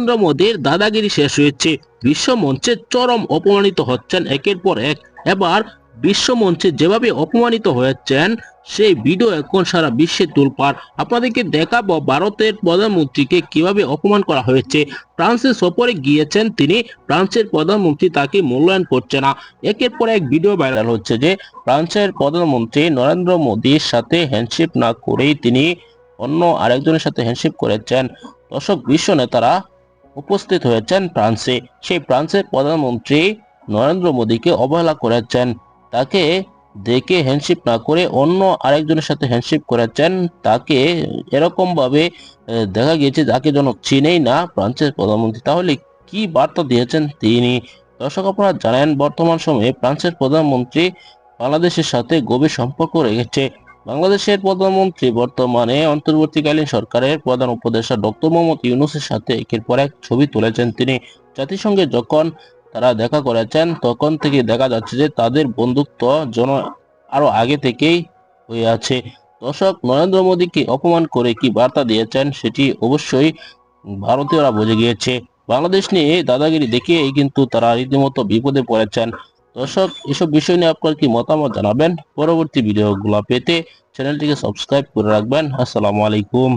নরেন্দ্র মোদীর দাদাগিরি শেষ হয়েছে। বিশ্ব মঞ্চে চরম অপমানিত হচ্ছেন একের পর এক। এবার বিশ্ব মঞ্চে যেভাবে অপমানিত হয়েছেন, সেই ভিডিও এখন সারা বিশ্বে তুলপার আপনাদেরকে দেখাবো ভারতের প্রধানমন্ত্রীকে কীভাবে অপমান করা হয়েছে। ফ্রান্সের সফরে গিয়েছেন তিনি, ফ্রান্সের প্রধানমন্ত্রী তাকে মূল্যায়ন করছে না। একের পর এক ভিডিও ভাইরাল হচ্ছে যে, ফ্রান্সের প্রধানমন্ত্রী নরেন্দ্র মোদীর সাথে হ্যান্ডশেক না করেই তিনি অন্য আরেকজনের সাথে হ্যান্ডশেক করেছেন। দর্শক, বিশ্ব নেতারা উপস্থিত হয়েছেন ফ্রান্সে। সেই ফ্রান্সের প্রধানমন্ত্রী নরেন্দ্র মোদীকে অবহেলা করেছেন। তাকে দেখে হ্যান্ডশিপ না করে অন্য আরেকজনের সাথে হ্যান্ডশিপ করেছেন। তাকে এরকম ভাবে দেখা গিয়েছে যাকে যেন চিনেই না ফ্রান্সের প্রধানমন্ত্রী। তাহলে কি বার্তা দিয়েছেন তিনি? দর্শক, আপনারা জানেন বর্তমান সময়ে ফ্রান্সের প্রধানমন্ত্রী বাংলাদেশের সাথে গভীর সম্পর্ক রেখেছে। বাংলাদেশের প্রধানমন্ত্রী বর্তমানে অন্তর্বর্তীকালীন সরকারের প্রধান উপদেষ্টা ডক্টর মোহাম্মদ ইউনুসের সাথে একের পর এক ছবি তুলেছেন তিনি। জাতিসংঘে যখন তারা দেখা করেছেন, তখন থেকে দেখা যাচ্ছে যে তাদের বন্ধুত্ব যেন আরও আগে থেকেই হয়ে আছে। দর্শক, নরেন্দ্র মোদীকে অপমান করে কি বার্তা দিয়েছেন সেটি অবশ্যই ভারতীয়রা বুঝে গিয়েছে। বাংলাদেশ নিয়ে দাদাগিরি দেখিয়েই কিন্তু তারা রীতিমতো বিপদে পড়েছেন। দর্শক, এসব বিষয় নিয়ে আপনার কি মতামত জানাবেন? পরবর্তী ভিডিওগুলো পেতে চ্যানেলটিকে সাবস্ক্রাইব করে রাখবেন। আসসালামু আলাইকুম।